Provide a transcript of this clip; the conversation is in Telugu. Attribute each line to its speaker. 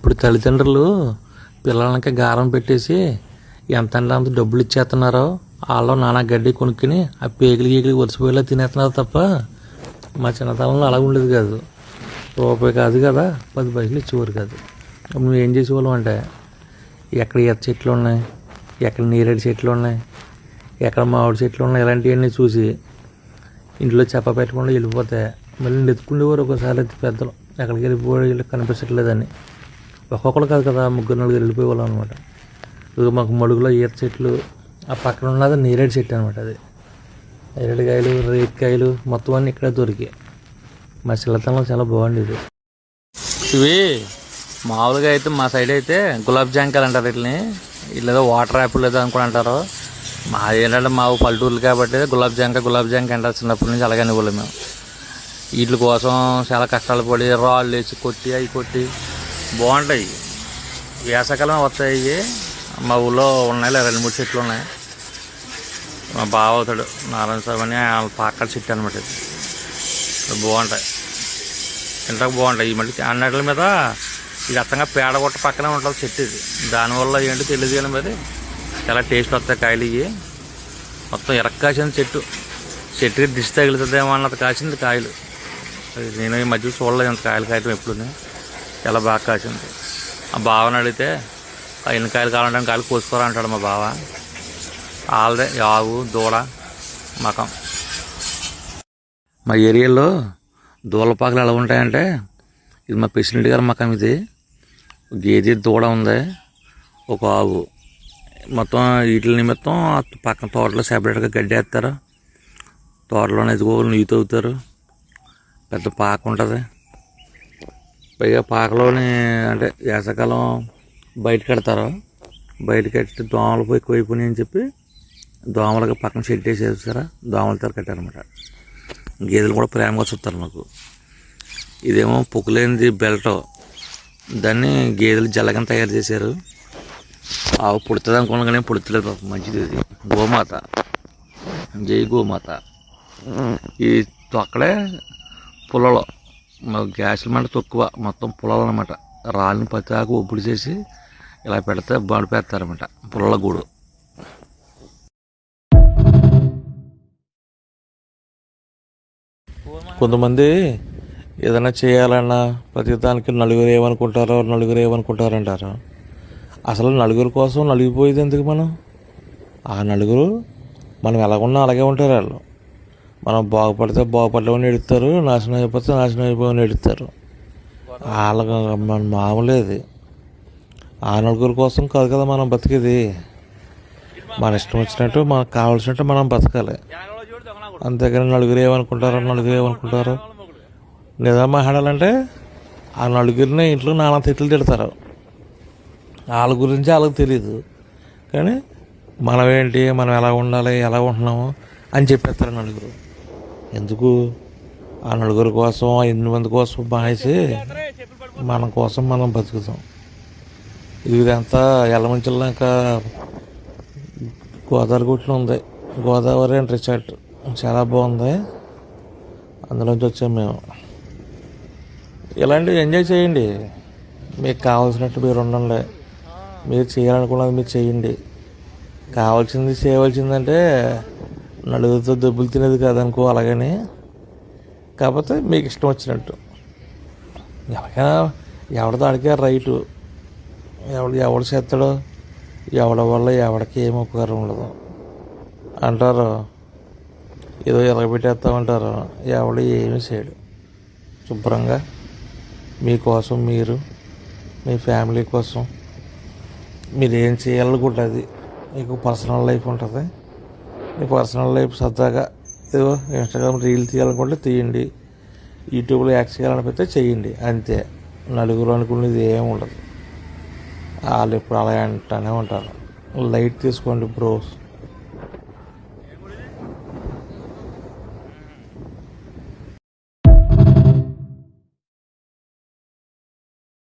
Speaker 1: ఇప్పుడు తల్లిదండ్రులు పిల్లలకి గారం పెట్టేసి ఎంత అంత డబ్బులు ఇచ్చేస్తున్నారో? వాళ్ళు నానా గడ్డి కొనుక్కుని ఆ పేగిలి గీగిలి వలసిపోయేలా తినేస్తున్నారు తప్ప మా చిన్నతనంలో అలా ఉండేది కాదు. రూపాయి కాదు కదా పది పైసలు ఇచ్చేవారు కాదు. ఇప్పుడు నువ్వు ఏం చేసేవాళ్ళం అంటే ఎక్కడ ఎత్త చెట్లు ఉన్నాయి ఎక్కడ నీరేడు చెట్లు ఉన్నాయి ఎక్కడ మామిడి చెట్లు ఉన్నాయి ఇలాంటివన్నీ చూసి ఇంట్లో చెప్ప పెట్టకుండా వెళ్ళిపోతే మళ్ళీ నెత్తుకుండేవారు ఒకసారి అయితే పెద్దలు. ఎక్కడికి వెళ్ళిపోయి వీళ్ళకి కనిపించట్లేదని. ఒక్కొక్కరు కాదు కదా ముగ్గురు నలుగురు వెళ్ళిపోయే వాళ్ళం అనమాట ఇదిగో మాకు మడుగులో ఈత చెట్లు ఆ పక్కన ఉన్నది నేరేడు చెట్టు అనమాట అది. నేరేడుకాయలు రేగికాయలు మొత్తం అన్నీ ఇక్కడే దొరికాయి. మా చిల్లతనంలో చాలా బాగుండేది ఇవి మామూలుగా అయితే మా సైడ్ అయితే గులాబ్ జాంకాయలు అంటారు వీటిని. వీళ్ళేదో వాటర్ యాపిల్ ఏదో అనుకుని అంటారు. మా ఏంటంటే మా పల్లెటూర్లు కాబట్టి గులాబ్ జాంకాయ గులాబ్ జాంకాయ అంటారు చిన్నప్పటి నుంచి అలాగే అనుకోలేము మేము. వీటి కోసం చాలా కష్టాలు పడి రాళ్ళు వేసి కొట్టి అవి కొట్టి బాగుంటాయి. వేసవకాలం వస్తాయి ఇవి. మా ఊళ్ళో ఉన్నాయి రెండు మూడు చెట్లు ఉన్నాయి. మా బావ అవుతాడు నారాయణ స్వామి అని వాళ్ళ పక్కన చెట్టు అనమాట ఇది. బాగుంటాయి. తింటాక బాగుంటాయి. ఈ మళ్ళీ అన్నిటి మీద ఇది అత్తంగా పేడగొట్ట పక్కనే ఉంటుంది చెట్టు ఇది. దానివల్ల ఏంటో తెలియదు కానీ మరి చాలా టేస్ట్ వస్తాయి కాయలు ఇవి. మొత్తం ఎరక్క కాసింది చెట్టు. చెట్టుకి దిష్టి తగులుతుందేమో అన్నది కాసింది కాయలు. నేను ఈ మధ్య చూడలేదు అంత కాయలు కాయటం ఎప్పుడు చాలా బాగా కాసింది? ఆ బావని అడిగితే "ఆ ఎన్నికాయలు కావాలంటే కాయలు కోసుకోరా అంటాడు మా బావ. ఆల్దే ఆవు దూడ మకం. మా ఏరియాలో దూలపాకలు ఎలా ఉంటాయంటే ఇది మా ప్రెసిడెంట్ గారి మకం ఇది. గేదె దూడ ఉంది ఒక ఆవు. మొత్తం వీటి నిమిత్తం పక్కన తోటలో సెపరేట్గా గడ్డి వేస్తారు. తోటలోనే ఎదుగోలు నీళ్ళు తవ్వుతారు. పెద్ద పాక ఉంటుంది. పైగా పాకలోని అంటే వేసవకాలం బయట కడతారు? బయట కట్టి దోమలు ఎక్కువైపోయినాయి అని చెప్పి దోమలకి పక్కన షెడ్ వేసి వేస్తారా దోమలతో కట్టారనమాట గేదెలు కూడా ప్రేమగా చూస్తారు నాకు ఇదేమో పొక్కులేనిది బెల్ట్. దాన్ని గేదెలు జలగం తయారు చేశారు. ఆవు పుడుతుంది అనుకున్నా కానీ పుడతలేదు పాపం. మంచిది ఇది. గోమాత. జై గోమాత. ఈ తొక్కడే పుల్లలో. గ్యాసుల మంట తక్కువ మొత్తం పుల్లలు అనమాట రాళ్ళని పచ్చాకు ఒప్పుడు చేసి ఇలా పెడితే బాడు పెడతారనమాట పుల్లల గూడు. కొంతమంది ఏదైనా చేయాలన్నా ప్రతి దానికి నలుగురు ఏమనుకుంటారో నలుగురు ఏమనుకుంటారో అంటారు అసలు నలుగురు కోసం నలిగిపోయేది ఎందుకు మనం? ఆ నలుగురు మనం ఎలాగున్నా అలాగే ఉంటారు వాళ్ళు. మనం బాగుపడితే బాగుపడలేమని ఎడుతారు నాశనం అయిపోతే నాశనం అయిపోవని ఎడుతారు వాళ్ళకి మన మామూలేది ఆ నలుగురు కోసం కాదు కదా మనం బతికేది. మన ఇష్టం వచ్చినట్టు మనకు కావాల్సినట్టు మనం బతకాలి. అంతేగాని నలుగురు ఏమనుకుంటారు నలుగురు ఏమనుకుంటారు. నిజం మాట్లాడాలంటే ఆ నలుగురిని ఇంట్లో నానా తిట్లు తిడతారు. వాళ్ళ గురించి వాళ్ళకి తెలియదు కానీ మనం ఏంటి మనం ఎలా ఉండాలి ఎలా ఉంటున్నాము అని చెప్పేస్తారు నలుగురు. ఎందుకు? ఆ నలుగురి కోసం ఎన్ని ఎనిమిది మంది కోసం బాగేసి మన కోసం మనం బతుకుతాం. ఇదంతా ఎల్లమంచిల్లాక గోదావరి గుట్లో ఉంది. గోదావరి అండ్ రిసార్ట్ చాలా బాగుంది. అందులోంచి వచ్చాం మేము. ఇలాంటివి ఎంజాయ్ చేయండి. మీకు కావాల్సినట్టు మీరు ఉండండి. మీరు చేయాలనుకున్నది మీరు చేయండి. కావాల్సింది చేయవలసిందంటే నలుగురితో దెబ్బలు తినేది కాదనుకో అలాగని. కాకపోతే మీకు ఇష్టం వచ్చినట్టు. ఎవరికైనా ఎవరితో అడిగే రైటు. ఎవడు ఎవడు చేస్తాడో ఎవడి వల్ల ఎవడికి ఏం ఉపకారం ఉండదు. అంటారు ఏదో ఎరగబెట్టేస్తామంటారు ఎవడు ఏమీ చేయడు. శుభ్రంగా మీకోసం మీరు మీ ఫ్యామిలీ కోసం మీరు ఏం చేయాలనుకుంటుంది మీకు పర్సనల్ లైఫ్ ఉంటుంది. మీ పర్సనల్ లైఫ్ సరదాగా ఏదో ఇన్స్టాగ్రామ్ రీల్ తీయాలనుకుంటే తీయండి. యూట్యూబ్లో యాక్ట్ చేయాలనిపిస్తే చేయండి. అంతే. నలుగురు అనుకునేది ఏమి ఉండదు. వాళ్ళు ఎప్పుడు అలా అంటూనే ఉంటారు. లైట్ తీసుకోండి బ్రోస్